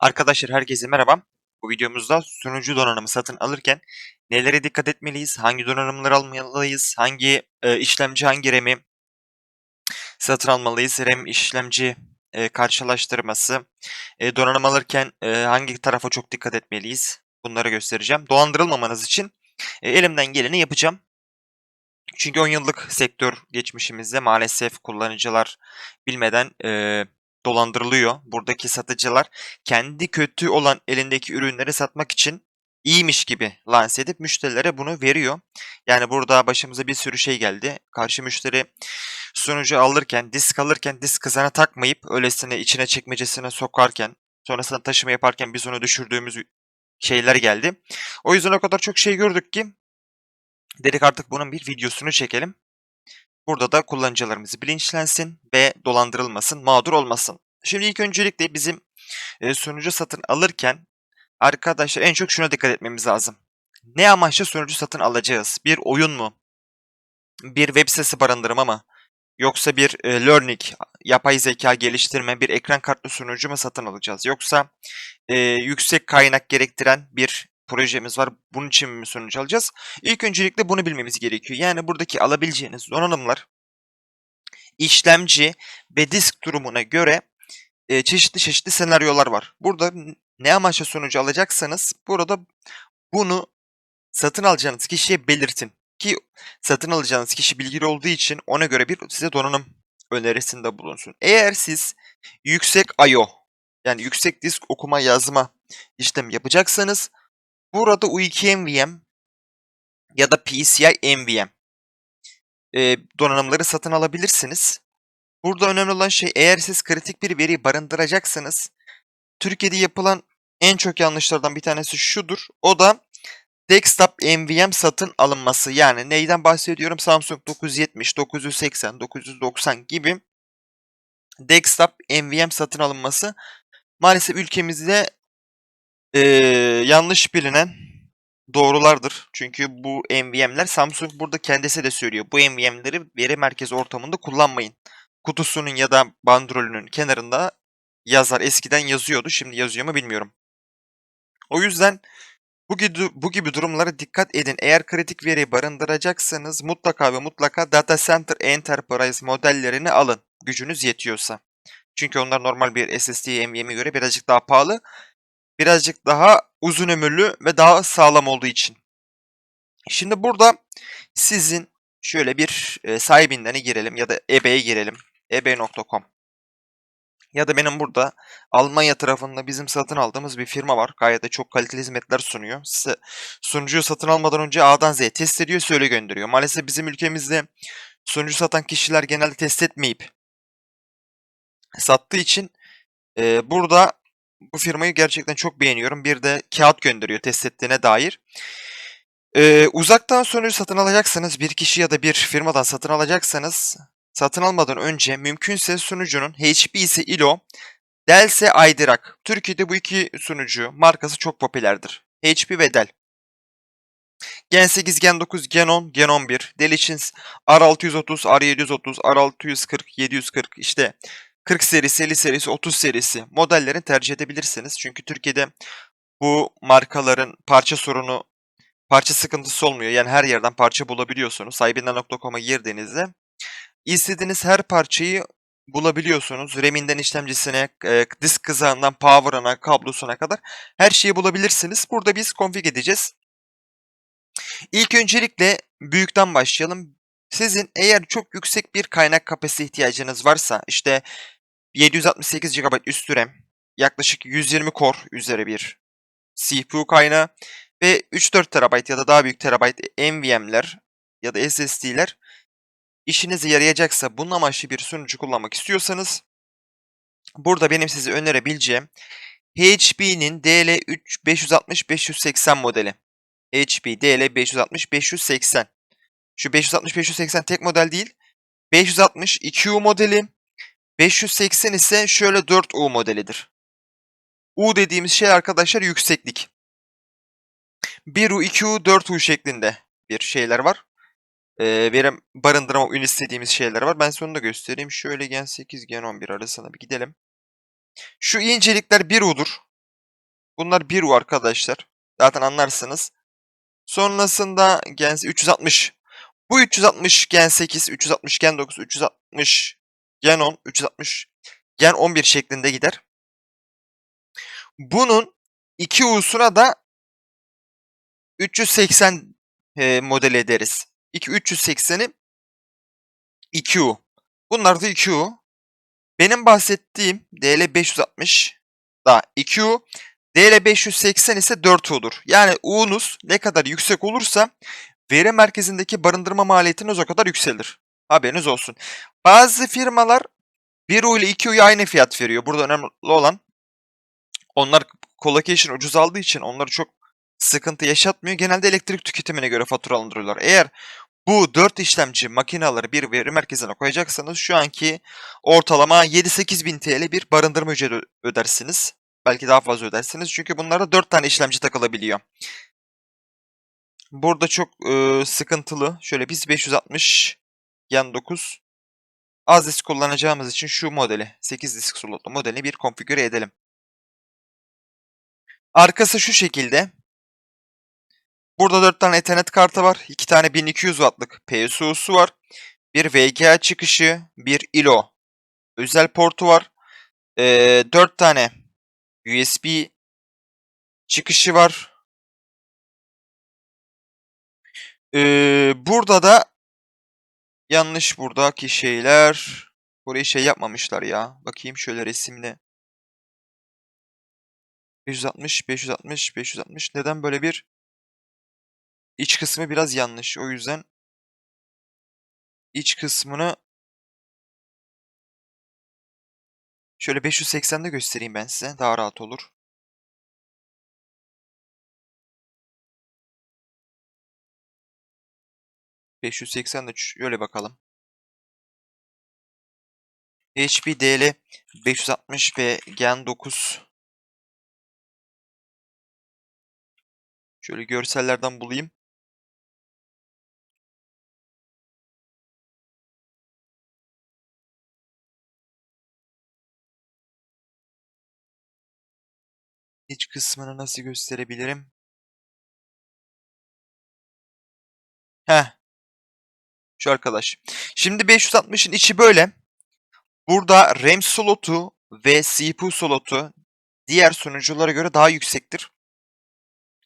Arkadaşlar herkese merhaba. Bu videomuzda sunucu donanımı satın alırken nelere dikkat etmeliyiz, hangi donanımları almalıyız, hangi e, işlemci, hangi RAM'i satın almalıyız, RAM işlemci e, karşılaştırması, e, donanım alırken e, hangi tarafa çok dikkat etmeliyiz bunları göstereceğim. Dolandırılmamanız için e, elimden geleni yapacağım. Çünkü 10 yıllık sektör geçmişimizde maalesef kullanıcılar bilmeden e, dolandırılıyor. Buradaki satıcılar kendi kötü olan elindeki ürünleri satmak için iyiymiş gibi lanse edip müşterilere bunu veriyor. Yani burada başımıza bir sürü şey geldi. Karşı müşteri sunucu alırken, disk alırken disk kızana takmayıp öylesine içine çekmecesine sokarken, sonrasında taşıma yaparken biz onu düşürdüğümüz şeyler geldi. O yüzden o kadar çok şey gördük ki dedik artık bunun bir videosunu çekelim. Burada da kullanıcılarımız bilinçlensin ve dolandırılmasın, mağdur olmasın. Şimdi ilk öncelikle bizim e, sunucu satın alırken arkadaşlar en çok şuna dikkat etmemiz lazım. Ne amaçla sunucu satın alacağız? Bir oyun mu? Bir web sitesi barındırma mı? Yoksa bir e, learning, yapay zeka geliştirme, bir ekran kartlı sunucu mu satın alacağız? Yoksa e, yüksek kaynak gerektiren bir projemiz var. Bunun için mi sunucu alacağız? İlk öncelikle bunu bilmemiz gerekiyor. Yani buradaki alabileceğiniz donanımlar işlemci ve disk durumuna göre e, çeşitli çeşitli senaryolar var. Burada ne amaçla sonucu alacaksanız burada bunu satın alacağınız kişiye belirtin. Ki satın alacağınız kişi bilgili olduğu için ona göre bir size donanım önerisinde bulunsun. Eğer siz yüksek I/O yani yüksek disk okuma yazma işlem yapacaksanız burada U2 NVM ya da PCI NVM e, donanımları satın alabilirsiniz. Burada önemli olan şey eğer siz kritik bir veriyi barındıracaksanız Türkiye'de yapılan en çok yanlışlardan bir tanesi şudur. O da desktop NVM satın alınması. Yani neyden bahsediyorum? Samsung 970, 980, 990 gibi desktop NVM satın alınması. Maalesef ülkemizde ee, yanlış bilinen doğrulardır. Çünkü bu NVM'ler Samsung burada kendisi de söylüyor. Bu NVM'leri veri merkezi ortamında kullanmayın. Kutusunun ya da bandrolünün kenarında yazar. Eskiden yazıyordu. Şimdi yazıyor mu bilmiyorum. O yüzden bu gibi, bu gibi durumlara dikkat edin. Eğer kritik veri barındıracaksanız mutlaka ve mutlaka Data Center Enterprise modellerini alın. Gücünüz yetiyorsa. Çünkü onlar normal bir SSD NVMe'e göre birazcık daha pahalı. Birazcık daha uzun ömürlü ve daha sağlam olduğu için. Şimdi burada sizin şöyle bir e, sahibinden girelim ya da eBay'e girelim. ebay.com ya da benim burada Almanya tarafında bizim satın aldığımız bir firma var. Gayet de çok kaliteli hizmetler sunuyor. Size sunucuyu satın almadan önce A'dan Z'ye test ediyor, söyle gönderiyor. Maalesef bizim ülkemizde sunucu satan kişiler genelde test etmeyip sattığı için e, burada bu firmayı gerçekten çok beğeniyorum. Bir de kağıt gönderiyor test ettiğine dair. Ee, uzaktan sunucu satın alacaksanız bir kişi ya da bir firmadan satın alacaksanız satın almadan önce mümkünse sunucunun HP'si ILO, Dell'se iDRAC. Türkiye'de bu iki sunucu markası çok popülerdir. HP ve Dell. Gen 8, Gen 9, Gen 10, Gen 11. Dell için R630, R730, R640, 740 işte 40 serisi, 50 serisi, 30 serisi modellerini tercih edebilirsiniz. Çünkü Türkiye'de bu markaların parça sorunu, parça sıkıntısı olmuyor. Yani her yerden parça bulabiliyorsunuz. Sahibinden.com'a girdiğinizde istediğiniz her parçayı bulabiliyorsunuz. RAM'inden işlemcisine, e, disk kızağından power'ına, kablosuna kadar her şeyi bulabilirsiniz. Burada biz config edeceğiz. İlk öncelikle büyükten başlayalım. Sizin eğer çok yüksek bir kaynak kapasite ihtiyacınız varsa işte 768 GB üstü RAM, yaklaşık 120 core üzeri bir CPU kaynağı ve 3-4 TB ya da daha büyük terabayt NVMe'ler ya da SSD'ler işinize yarayacaksa bunun amaçlı bir sunucu kullanmak istiyorsanız burada benim size önerebileceğim HP'nin DL560-580 modeli. HP DL560-580. Şu 560-580 tek model değil. 560 2U modeli. 580 ise şöyle 4U modelidir. U dediğimiz şey arkadaşlar yükseklik. 1U, 2U, 4U şeklinde bir şeyler var. Ee, verim barındırma ün istediğimiz şeyler var. Ben size onu da göstereyim. Şöyle gen 8, gen 11 arasına bir gidelim. Şu incelikler 1U'dur. Bunlar 1 U arkadaşlar. Zaten anlarsınız. Sonrasında Gen 360. Bu 360 Gen 8, 360 Gen 9, 360 Gen 10, 360 Gen 11 şeklinde gider. Bunun 2 U'suna da 380 e, model ederiz. 2 380'i 2 U. Bunlar da 2 U. Benim bahsettiğim DL 560 da 2 U. DL 580 ise 4 U'dur. Yani U'nuz ne kadar yüksek olursa veri merkezindeki barındırma maliyetiniz o kadar yükselir. Haberiniz olsun. Bazı firmalar 1 U ile 2 U'ya aynı fiyat veriyor. Burada önemli olan onlar colocation ucuz aldığı için onları çok sıkıntı yaşatmıyor. Genelde elektrik tüketimine göre faturalandırıyorlar. Eğer bu 4 işlemci makineleri bir veri merkezine koyacaksanız şu anki ortalama 7-8 bin TL bir barındırma ücreti ödersiniz. Belki daha fazla ödersiniz. Çünkü bunlarda 4 tane işlemci takılabiliyor. Burada çok e, sıkıntılı. Şöyle biz 560 Gen 9 az disk kullanacağımız için şu modeli 8 disk slotlu modeli bir konfigüre edelim. Arkası şu şekilde. Burada 4 tane Ethernet kartı var. 2 tane 1200 wattlık PSU'su var. Bir VGA çıkışı, bir ILO özel portu var. Ee, 4 tane USB çıkışı var. Ee, burada da yanlış buradaki şeyler. Burayı şey yapmamışlar ya. Bakayım şöyle resimle. 560, 560, 560. Neden böyle bir iç kısmı biraz yanlış. O yüzden iç kısmını şöyle 580'de göstereyim ben size. Daha rahat olur. ...580'de şöyle bakalım. HP DL 560 ve Gen 9 Şöyle görsellerden bulayım. İç kısmını nasıl gösterebilirim? Heh. Şu arkadaş. Şimdi 560'ın içi böyle. Burada RAM slotu ve CPU slotu diğer sunuculara göre daha yüksektir.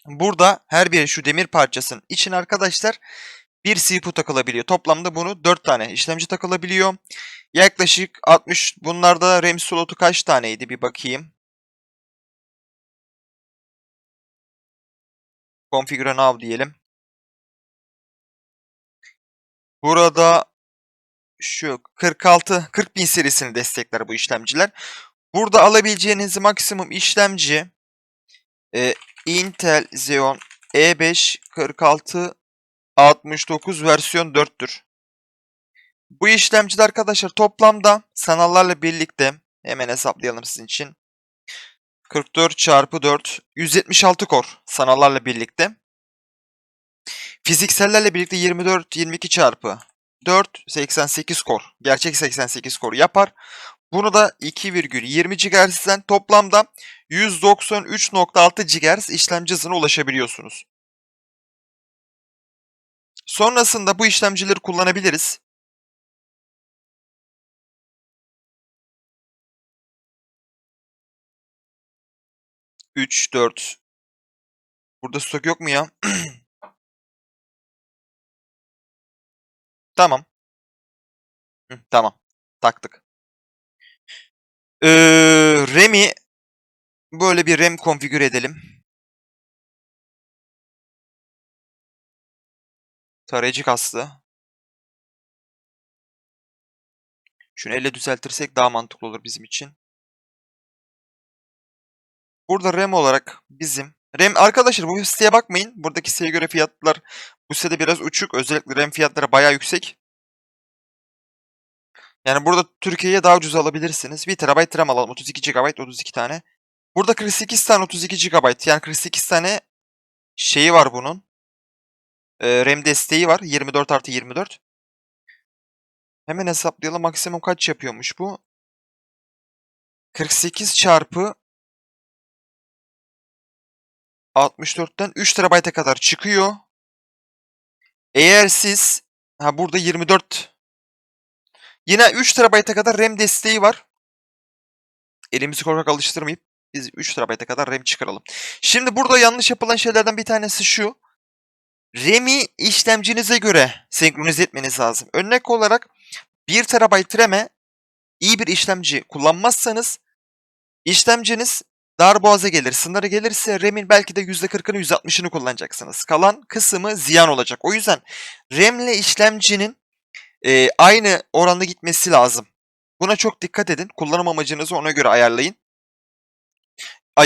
Burada her biri şu demir parçasının için arkadaşlar bir CPU takılabiliyor. Toplamda bunu 4 tane işlemci takılabiliyor. Yaklaşık 60 bunlarda RAM slotu kaç taneydi bir bakayım. Configure now diyelim. Burada şu 46 40 bin serisini destekler bu işlemciler. Burada alabileceğiniz maksimum işlemci e, Intel Xeon E5 46 69 versiyon 4'tür. Bu işlemciler arkadaşlar toplamda sanallarla birlikte hemen hesaplayalım sizin için. 44 çarpı 4 176 kor sanallarla birlikte. Fiziksellerle birlikte 24 22 çarpı 4 88 kor. Gerçek 88 kor yapar. Bunu da 2,20 GHz'den toplamda 193.6 GHz işlemci hızına ulaşabiliyorsunuz. Sonrasında bu işlemcileri kullanabiliriz. Üç, dört. Burada stok yok mu ya? tamam. Hı, tamam. Taktık. Ee, RAM'i böyle bir RAM konfigür edelim. Tarayıcı kastı. Şunu elle düzeltirsek daha mantıklı olur bizim için. Burada RAM olarak bizim RAM arkadaşlar bu siteye bakmayın. Buradaki siteye göre fiyatlar bu sitede biraz uçuk. Özellikle RAM fiyatları bayağı yüksek. Yani burada Türkiye'ye daha ucuz alabilirsiniz. 1 TB RAM alalım. 32 GB 32 tane. Burada 48 tane 32 GB. Yani 48 tane şeyi var bunun. Ee, RAM desteği var. 24 artı 24. Hemen hesaplayalım. Maksimum kaç yapıyormuş bu? 48 çarpı 64'ten 3 TB'a kadar çıkıyor. Eğer siz ha burada 24 yine 3 TB'a kadar RAM desteği var. Elimizi korkak alıştırmayıp biz 3 TB'a kadar RAM çıkaralım. Şimdi burada yanlış yapılan şeylerden bir tanesi şu. RAM'i işlemcinize göre senkronize etmeniz lazım. Örnek olarak 1 TB RAM'e iyi bir işlemci kullanmazsanız işlemciniz darboğaza gelir. Sınırı gelirse RAM'in belki de %40'ını %60'ını kullanacaksınız. Kalan kısmı ziyan olacak. O yüzden RAM ile işlemcinin e, aynı oranda gitmesi lazım. Buna çok dikkat edin. Kullanım amacınızı ona göre ayarlayın.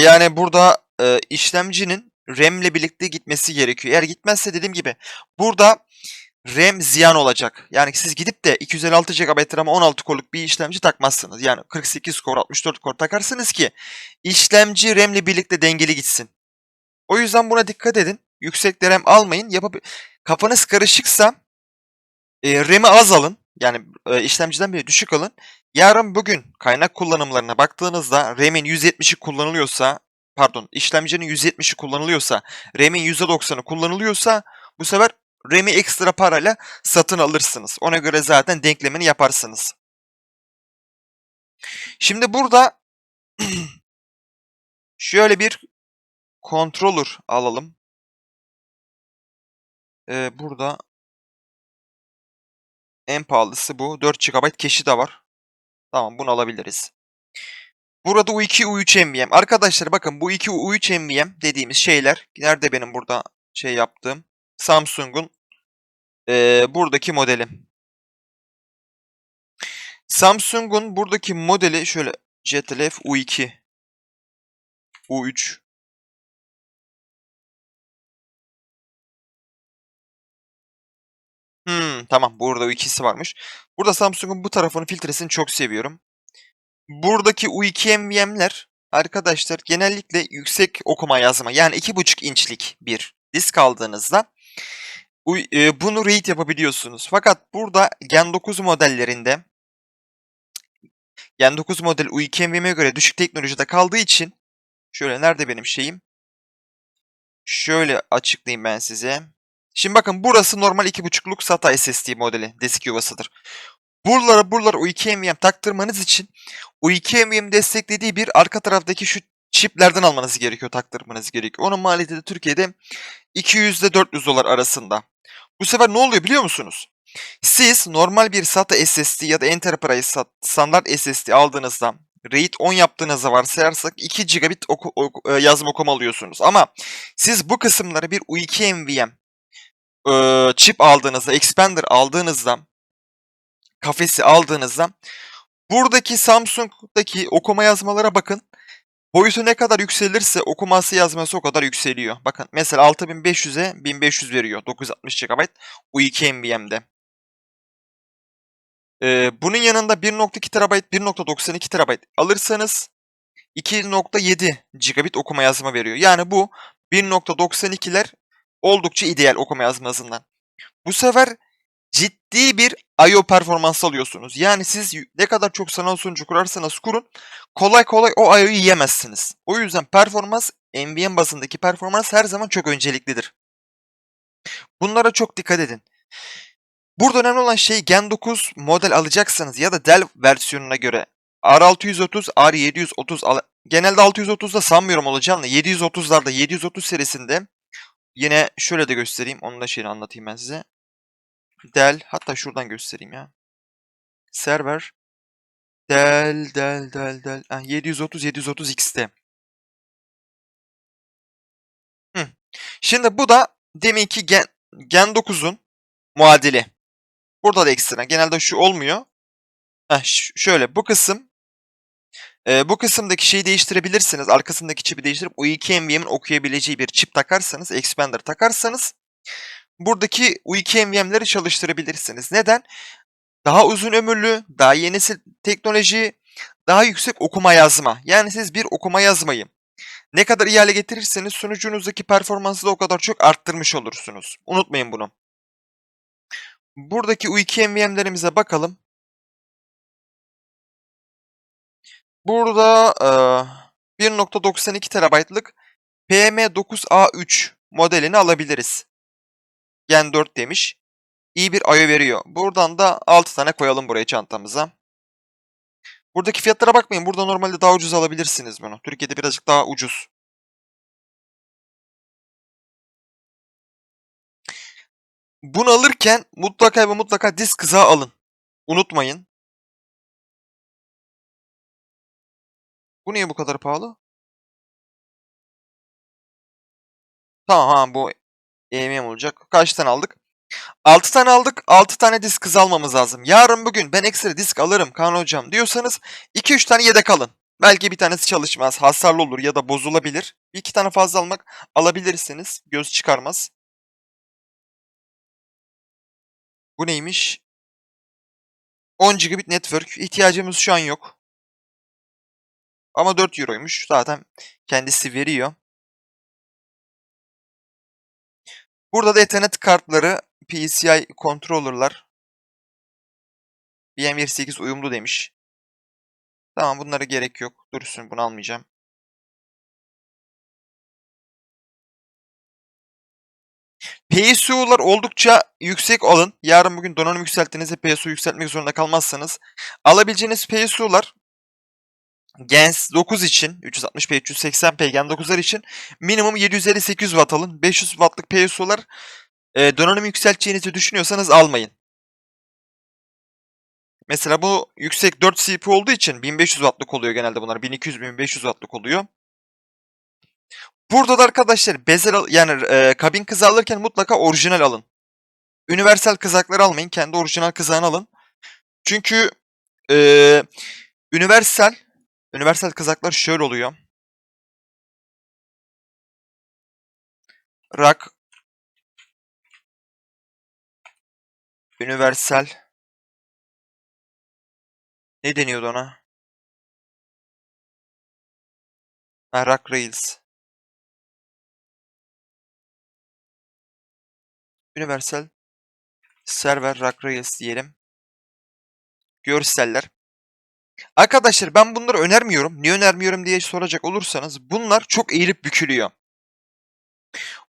Yani burada e, işlemcinin RAM ile birlikte gitmesi gerekiyor. Eğer gitmezse dediğim gibi burada RAM ziyan olacak. Yani siz gidip de 256 GB RAM 16 korluk bir işlemci takmazsınız. Yani 48 core 64 core takarsınız ki işlemci RAM ile birlikte dengeli gitsin. O yüzden buna dikkat edin. Yüksek RAM almayın. Yapab kafanız karışıksa e, RAM'i az alın. Yani e, işlemciden bile düşük alın. Yarın bugün kaynak kullanımlarına baktığınızda RAM'in 170'i kullanılıyorsa pardon işlemcinin 170'i kullanılıyorsa RAM'in %90'ı kullanılıyorsa bu sefer RAM'i ekstra parayla satın alırsınız. Ona göre zaten denklemini yaparsınız. Şimdi burada şöyle bir controller alalım. Ee, burada en pahalısı bu. 4 GB cache'i de var. Tamam bunu alabiliriz. Burada U2, U3 NVM. Arkadaşlar bakın bu 2 U3 NVM dediğimiz şeyler. Nerede benim burada şey yaptığım? Samsung'un eee, buradaki modeli. Samsung'un buradaki modeli şöyle JTLF U2 U3 Hmm, tamam burada U2'si varmış. Burada Samsung'un bu tarafının filtresini çok seviyorum. Buradaki U2 NVM'ler arkadaşlar genellikle yüksek okuma yazma yani 2.5 inçlik bir disk aldığınızda e, bunu read yapabiliyorsunuz. Fakat burada Gen 9 modellerinde Gen 9 model U2 NVMe'ye göre düşük teknolojide kaldığı için şöyle nerede benim şeyim? Şöyle açıklayayım ben size. Şimdi bakın burası normal 2.5'luk SATA SSD modeli disk yuvasıdır. Buralara buralara U2 NVMe taktırmanız için U2 NVMe desteklediği bir arka taraftaki şu çiplerden almanız gerekiyor, taktırmanız gerekiyor. Onun maliyeti de Türkiye'de 200 ile 400 dolar arasında. Bu sefer ne oluyor biliyor musunuz? Siz normal bir SATA SSD ya da Enterprise standart SSD aldığınızda RAID 10 yaptığınızda varsayarsak 2 gigabit oku- oku- e, yazım okuma alıyorsunuz. Ama siz bu kısımları bir U2 NVMe e, chip aldığınızda, expander aldığınızda kafesi aldığınızda buradaki Samsung'daki okuma yazmalara bakın. Boyutu ne kadar yükselirse okuması yazması o kadar yükseliyor. Bakın mesela 6500'e 1500 veriyor. 960 GB U2 NVMe'de. Ee, bunun yanında 1.2 TB, 1.92 TB alırsanız 2.7 gigabit okuma yazma veriyor. Yani bu 1.92'ler oldukça ideal okuma yazma hızından. Bu sefer ciddi bir I.O. performansı alıyorsunuz. Yani siz ne kadar çok sanal sunucu kurarsanız kurun kolay kolay o I.O.'yu yiyemezsiniz. O yüzden performans NVMe bazındaki performans her zaman çok önceliklidir. Bunlara çok dikkat edin. Burada önemli olan şey Gen 9 model alacaksanız ya da Dell versiyonuna göre R630, R730 al- genelde 630'da sanmıyorum olacağını 730'larda 730 serisinde yine şöyle de göstereyim onu da şeyini anlatayım ben size. Dell hatta şuradan göstereyim ya. Server Dell Dell Dell Dell ah, 730 730 XT. Hı. Şimdi bu da deminki Gen, Gen 9'un muadili. Burada da ekstra. Genelde şu olmuyor. Heh, şöyle bu kısım e, bu kısımdaki şeyi değiştirebilirsiniz. Arkasındaki çipi değiştirip U2 NVMe'in okuyabileceği bir çip takarsanız, expander takarsanız buradaki U2 NVMe'leri çalıştırabilirsiniz. Neden? Daha uzun ömürlü, daha yeni teknoloji, daha yüksek okuma yazma. Yani siz bir okuma yazmayı ne kadar iyi hale getirirseniz sunucunuzdaki performansı da o kadar çok arttırmış olursunuz. Unutmayın bunu. Buradaki U2 NVMe'lerimize bakalım. Burada eee, 1.92 TB'lık PM9A3 modelini alabiliriz. Gen 4 demiş. İyi bir ayo veriyor. Buradan da 6 tane koyalım buraya çantamıza. Buradaki fiyatlara bakmayın. Burada normalde daha ucuz alabilirsiniz bunu. Türkiye'de birazcık daha ucuz. Bunu alırken mutlaka ve mutlaka disk kızağı alın. Unutmayın. Bu niye bu kadar pahalı? Tamam ha bu EMM olacak. Kaç tane aldık? 6 tane aldık. 6 tane disk kız almamız lazım. Yarın bugün ben ekstra disk alırım Kaan hocam diyorsanız 2-3 tane yedek alın. Belki bir tanesi çalışmaz, hasarlı olur ya da bozulabilir. Bir iki tane fazla almak alabilirsiniz. Göz çıkarmaz. Bu neymiş? 10 gigabit network. İhtiyacımız şu an yok. Ama 4 euroymuş. Zaten kendisi veriyor. Burada da Ethernet kartları, PCI controller'lar. BM28 uyumlu demiş. Tamam bunlara gerek yok. Dursun bunu almayacağım. PSU'lar oldukça yüksek alın. Yarın bugün donanım yükselttiğinizde PSU yükseltmek zorunda kalmazsanız. Alabileceğiniz PSU'lar Gens 9 için 360p 380p Gen 9'lar için minimum 750-800 watt alın. 500 wattlık PSU'lar e, donanım yükselteceğinizi düşünüyorsanız almayın. Mesela bu yüksek 4 CPU olduğu için 1500 wattlık oluyor genelde bunlar. 1200-1500 wattlık oluyor. Burada da arkadaşlar bezel yani e, kabin kızı alırken mutlaka orijinal alın. Universal kızakları almayın. Kendi orijinal kızağını alın. Çünkü e, universal universal kızaklar şöyle oluyor. Rock Universal ne deniyordu ona? Ha, Rock Rails. Universal Server Rock Rails diyelim. Görseller. Arkadaşlar ben bunları önermiyorum. Niye önermiyorum diye soracak olursanız bunlar çok eğilip bükülüyor.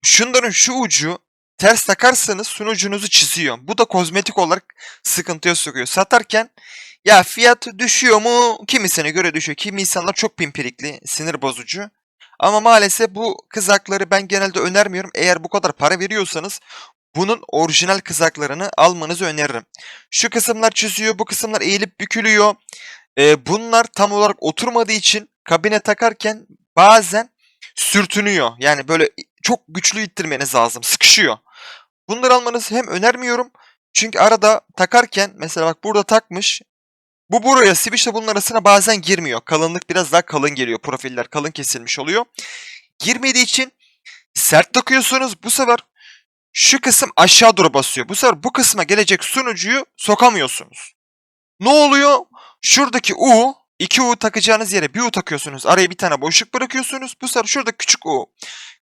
Şunların şu ucu ters takarsanız sunucunuzu çiziyor. Bu da kozmetik olarak sıkıntıya sokuyor. Satarken ya fiyat düşüyor mu? Kimisine göre düşüyor. Kimi insanlar çok pimpirikli, sinir bozucu. Ama maalesef bu kızakları ben genelde önermiyorum. Eğer bu kadar para veriyorsanız bunun orijinal kızaklarını almanızı öneririm. Şu kısımlar çiziyor, bu kısımlar eğilip bükülüyor. Ee, bunlar tam olarak oturmadığı için kabine takarken bazen sürtünüyor. Yani böyle çok güçlü ittirmeniz lazım. Sıkışıyor. Bunları almanızı hem önermiyorum. Çünkü arada takarken mesela bak burada takmış. Bu buraya switch'le bunun arasına bazen girmiyor. Kalınlık biraz daha kalın geliyor. Profiller kalın kesilmiş oluyor. Girmediği için sert takıyorsunuz. Bu sefer şu kısım aşağı doğru basıyor. Bu sefer bu kısma gelecek sunucuyu sokamıyorsunuz. Ne oluyor? Şuradaki U, iki U takacağınız yere bir U takıyorsunuz. Araya bir tane boşluk bırakıyorsunuz. Bu sefer şurada küçük U.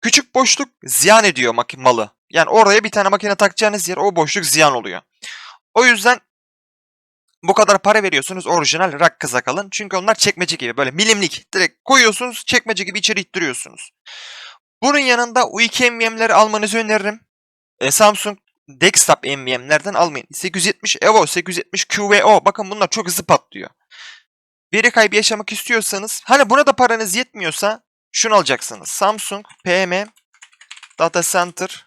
Küçük boşluk ziyan ediyor malı. Yani oraya bir tane makine takacağınız yer o boşluk ziyan oluyor. O yüzden bu kadar para veriyorsunuz orijinal rak kızak alın. Çünkü onlar çekmece gibi böyle milimlik. Direkt koyuyorsunuz çekmece gibi içeri ittiriyorsunuz. Bunun yanında U2 NVMe'leri almanızı öneririm. E, Samsung desktop NVMe'lerden almayın. 870 Evo, 870 QVO. Bakın bunlar çok hızlı patlıyor. Veri kaybı yaşamak istiyorsanız, hani buna da paranız yetmiyorsa şunu alacaksınız. Samsung PM Data Center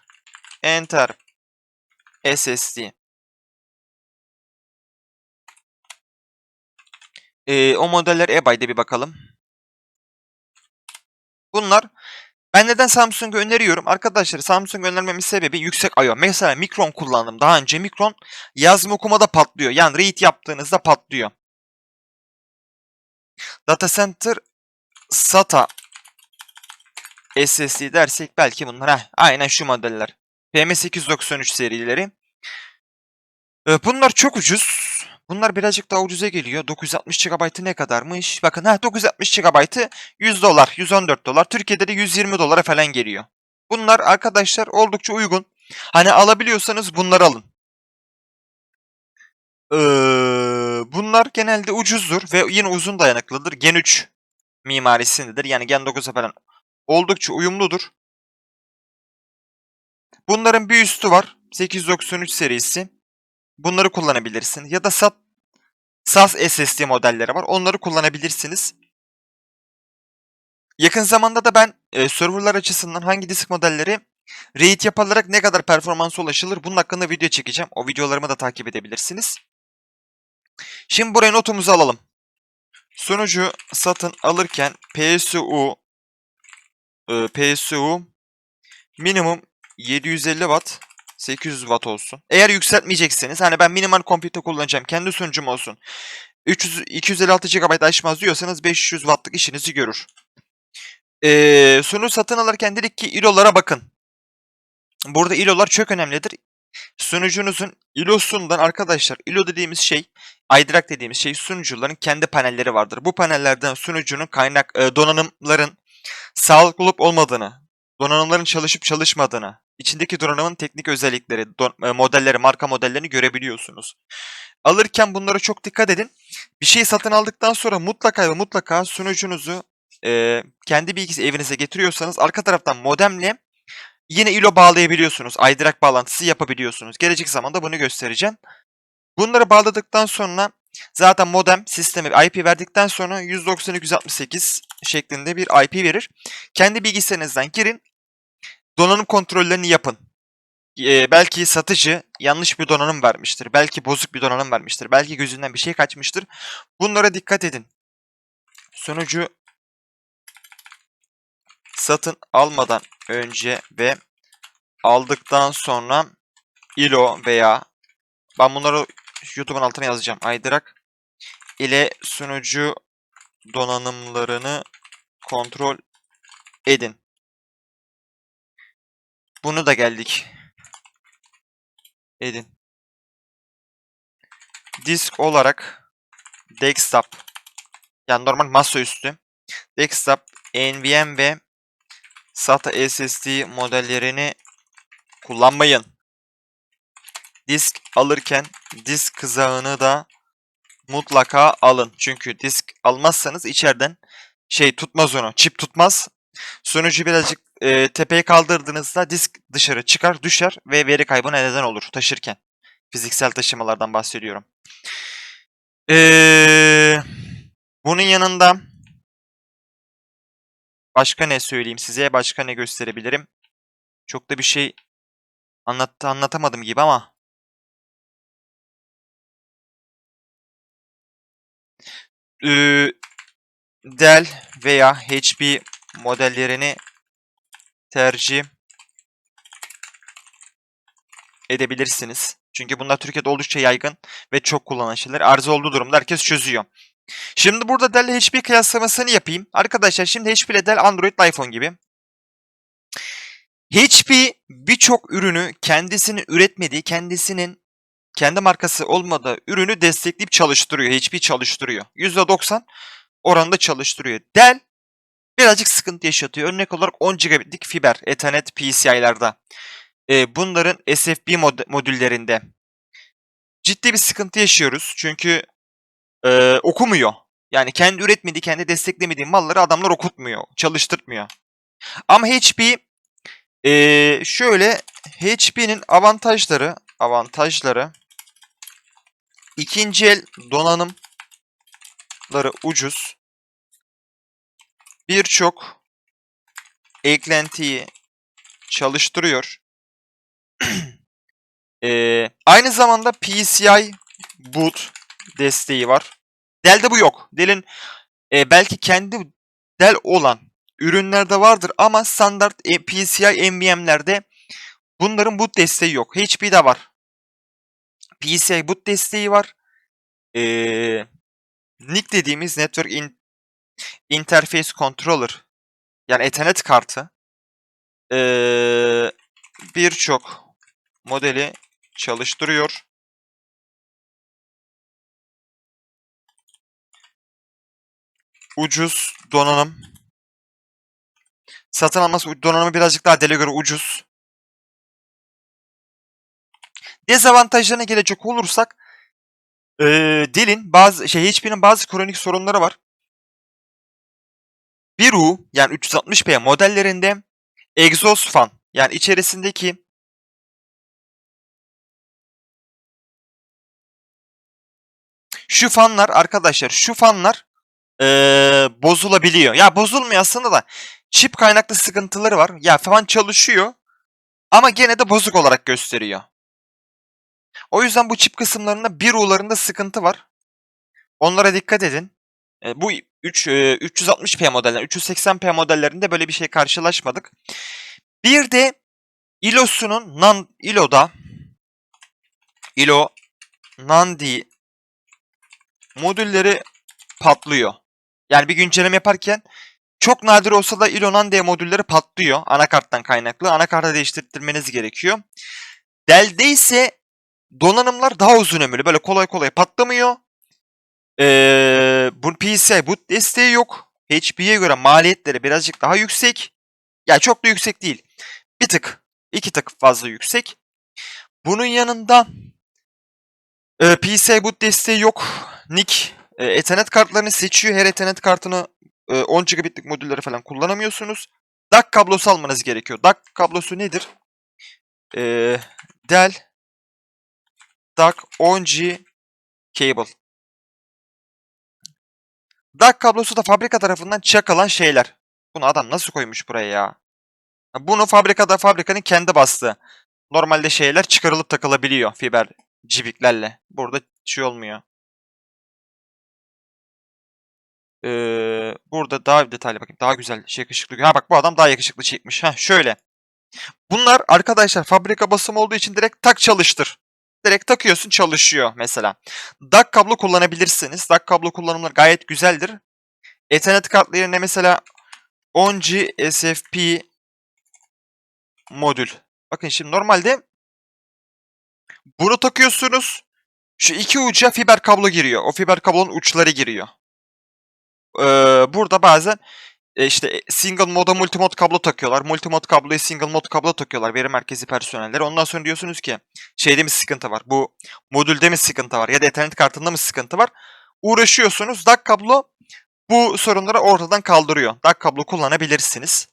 Enter SSD. Ee, o modeller eBay'de bir bakalım. Bunlar ben neden Samsung'u öneriyorum? Arkadaşlar Samsung önermemin sebebi yüksek I.O. Mesela Micron kullandım. Daha önce Micron yazma okumada patlıyor. Yani read yaptığınızda patlıyor. Data Center SATA SSD dersek belki bunlar. Heh, aynen şu modeller. PM893 serileri. Ee, bunlar çok ucuz. Bunlar birazcık daha ucuza geliyor. 960 GB'ı ne kadarmış? Bakın ha 960 GB'ı 100 dolar, 114 dolar. Türkiye'de de 120 dolara falan geliyor. Bunlar arkadaşlar oldukça uygun. Hani alabiliyorsanız bunları alın. Ee, bunlar genelde ucuzdur ve yine uzun dayanıklıdır. Gen 3 mimarisindedir. Yani Gen 9'a falan oldukça uyumludur. Bunların bir üstü var. 893 serisi. Bunları kullanabilirsin. Ya da SAT, SAS SSD modelleri var. Onları kullanabilirsiniz. Yakın zamanda da ben e, serverlar açısından hangi disk modelleri RAID yapılarak ne kadar performansa ulaşılır bunun hakkında video çekeceğim. O videolarımı da takip edebilirsiniz. Şimdi buraya notumuzu alalım. Sunucu satın alırken PSU e, PSU minimum 750 watt 800 watt olsun. Eğer yükseltmeyecekseniz hani ben minimal computer kullanacağım kendi sunucum olsun. 300 256 GB aşmaz diyorsanız 500 wattlık işinizi görür. Ee, sunucu satın alırken dedik ki ILO'lara bakın. Burada ILO'lar çok önemlidir. Sunucunuzun ILO'sundan arkadaşlar ILO dediğimiz şey aydırak dediğimiz şey sunucuların kendi panelleri vardır. Bu panellerden sunucunun kaynak e, donanımların sağlıklı olup olmadığını, donanımların çalışıp çalışmadığını, içindeki donanımın teknik özellikleri, don, e, modelleri, marka modellerini görebiliyorsunuz. Alırken bunlara çok dikkat edin. Bir şeyi satın aldıktan sonra mutlaka ve mutlaka sunucunuzu e, kendi bilgisi evinize getiriyorsanız arka taraftan modemle yine ILO bağlayabiliyorsunuz. Aydırak bağlantısı yapabiliyorsunuz. Gelecek zamanda bunu göstereceğim. Bunları bağladıktan sonra zaten modem sisteme IP verdikten sonra 192.168 şeklinde bir IP verir. Kendi bilgisayarınızdan girin. Donanım kontrollerini yapın. Ee, belki satıcı yanlış bir donanım vermiştir. Belki bozuk bir donanım vermiştir. Belki gözünden bir şey kaçmıştır. Bunlara dikkat edin. Sunucu satın almadan önce ve aldıktan sonra ILO veya ben bunları YouTube'un altına yazacağım. Aydırak ile sunucu donanımlarını kontrol edin. Bunu da geldik. Edin. Disk olarak desktop yani normal masaüstü desktop, NVMe ve SATA SSD modellerini kullanmayın. Disk alırken disk kızağını da mutlaka alın. Çünkü disk almazsanız içeriden şey tutmaz onu. Çip tutmaz. Sunucu birazcık e, tepeye kaldırdığınızda disk dışarı çıkar, düşer ve veri kaybına neden olur taşırken. Fiziksel taşımalardan bahsediyorum. Ee, bunun yanında başka ne söyleyeyim size? Başka ne gösterebilirim? Çok da bir şey anlattı anlatamadım gibi ama Dell veya HP modellerini tercih edebilirsiniz. Çünkü bunlar Türkiye'de oldukça yaygın ve çok kullanılan şeyler. Arıza olduğu durumda herkes çözüyor. Şimdi burada Dell ile HP kıyaslamasını yapayım. Arkadaşlar şimdi HP ile Dell Android iPhone gibi. HP birçok ürünü kendisinin üretmediği, kendisinin kendi markası olmadığı ürünü destekleyip çalıştırıyor. HP çalıştırıyor. %90 oranında çalıştırıyor. Dell birazcık sıkıntı yaşatıyor. Örnek olarak 10 gigabitlik fiber Ethernet PCI'larda. Ee, bunların mod modüllerinde ciddi bir sıkıntı yaşıyoruz. Çünkü e, okumuyor. Yani kendi üretmediği, kendi desteklemediği malları adamlar okutmuyor, çalıştırmıyor. Ama HP e, şöyle HP'nin avantajları avantajları ikinci el donanımları ucuz. Birçok eklentiyi çalıştırıyor. ee, aynı zamanda PCI boot desteği var. Dell'de bu yok. Dell'in e, belki kendi Dell olan ürünlerde vardır ama standart e, PCI NVMe'lerde bunların boot desteği yok. HP'de var. PCI boot desteği var. Ee, NIC dediğimiz Network in, Interface Controller yani Ethernet kartı ee, birçok modeli çalıştırıyor. Ucuz donanım. Satın alması donanımı birazcık daha Dell'e göre ucuz. Dezavantajlarına gelecek olursak ee, Dell'in bazı şey HP'nin bazı kronik sorunları var. 1U yani 360p modellerinde egzoz fan yani içerisindeki şu fanlar arkadaşlar şu fanlar eee, bozulabiliyor. Ya bozulmuyor aslında da çip kaynaklı sıkıntıları var. Ya fan çalışıyor ama gene de bozuk olarak gösteriyor. O yüzden bu çip kısımlarında bir U'larında sıkıntı var. Onlara dikkat edin. E, bu 3 e, 360p modeller, 380p modellerinde böyle bir şey karşılaşmadık. Bir de ILO'sunun nan ILO'da ILO Nandi modülleri patlıyor. Yani bir güncelleme yaparken çok nadir olsa da ILO Nandi modülleri patlıyor anakarttan kaynaklı. Anakartı değiştirmeniz gerekiyor. Dell'de ise donanımlar daha uzun ömürlü. Böyle kolay kolay patlamıyor. Ee, bu PCI boot desteği yok. HP'ye göre maliyetleri birazcık daha yüksek. Yani çok da yüksek değil. Bir tık, iki tık fazla yüksek. Bunun yanında e, PCI boot desteği yok. NIC e, Ethernet kartlarını seçiyor. Her Ethernet kartını e, 10 gigabitlik modülleri falan kullanamıyorsunuz. DAC kablosu almanız gerekiyor. DAC kablosu nedir? E, Dell DAC 10G cable. DAC kablosu da fabrika tarafından çakılan şeyler. Bunu adam nasıl koymuş buraya ya? Bunu fabrikada fabrikanın kendi bastığı. Normalde şeyler çıkarılıp takılabiliyor fiber cibiklerle. Burada şey olmuyor. Ee, burada daha detaylı bakayım. Daha güzel, şey yakışıklı. Ha bak bu adam daha yakışıklı çekmiş. Ha şöyle. Bunlar arkadaşlar fabrika basımı olduğu için direkt tak çalıştır. Direkt takıyorsun çalışıyor mesela. DAC kablo kullanabilirsiniz. DAC kablo kullanımları gayet güzeldir. Ethernet kartlı yerine mesela 10G SFP modül. Bakın şimdi normalde bunu takıyorsunuz. Şu iki uca fiber kablo giriyor. O fiber kablonun uçları giriyor. Ee, burada bazen e, işte single moda multimod kablo takıyorlar. Multimod kabloya single mod kablo takıyorlar veri merkezi personelleri. Ondan sonra diyorsunuz ki şeyde mi sıkıntı var? Bu modülde mi sıkıntı var? Ya da ethernet kartında mı sıkıntı var? Uğraşıyorsunuz. DAC kablo bu sorunları ortadan kaldırıyor. DAC kablo kullanabilirsiniz.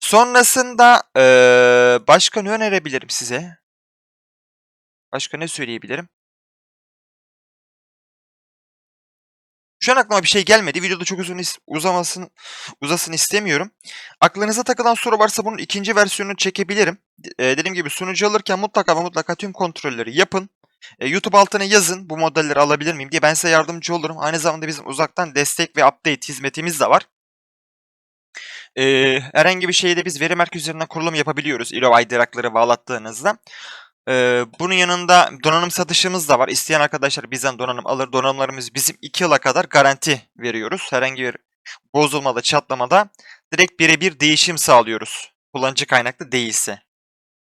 Sonrasında eee, başka ne önerebilirim size? Başka ne söyleyebilirim? Şu an aklıma bir şey gelmedi. Videoda çok uzun uzamasın, uzasın istemiyorum. Aklınıza takılan soru varsa bunun ikinci versiyonunu çekebilirim. E, dediğim gibi sunucu alırken mutlaka ve mutlaka tüm kontrolleri yapın. E, YouTube altına yazın bu modelleri alabilir miyim diye ben size yardımcı olurum. Aynı zamanda bizim uzaktan destek ve update hizmetimiz de var. E, herhangi bir şeyde biz veri merkezi üzerinden kurulum yapabiliyoruz. ILO aydırakları bağlattığınızda. Ee, bunun yanında donanım satışımız da var. İsteyen arkadaşlar bizden donanım alır. Donanımlarımız bizim 2 yıla kadar garanti veriyoruz. Herhangi bir bozulmada, çatlamada direkt birebir değişim sağlıyoruz. Kullanıcı kaynaklı değilse.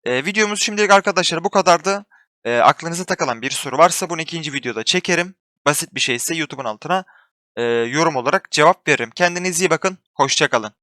Ee, videomuz şimdilik arkadaşlar bu kadardı. Ee, aklınıza takılan bir soru varsa bunu ikinci videoda çekerim. Basit bir şeyse YouTube'un altına e, yorum olarak cevap veririm. Kendinize iyi bakın. Hoşçakalın.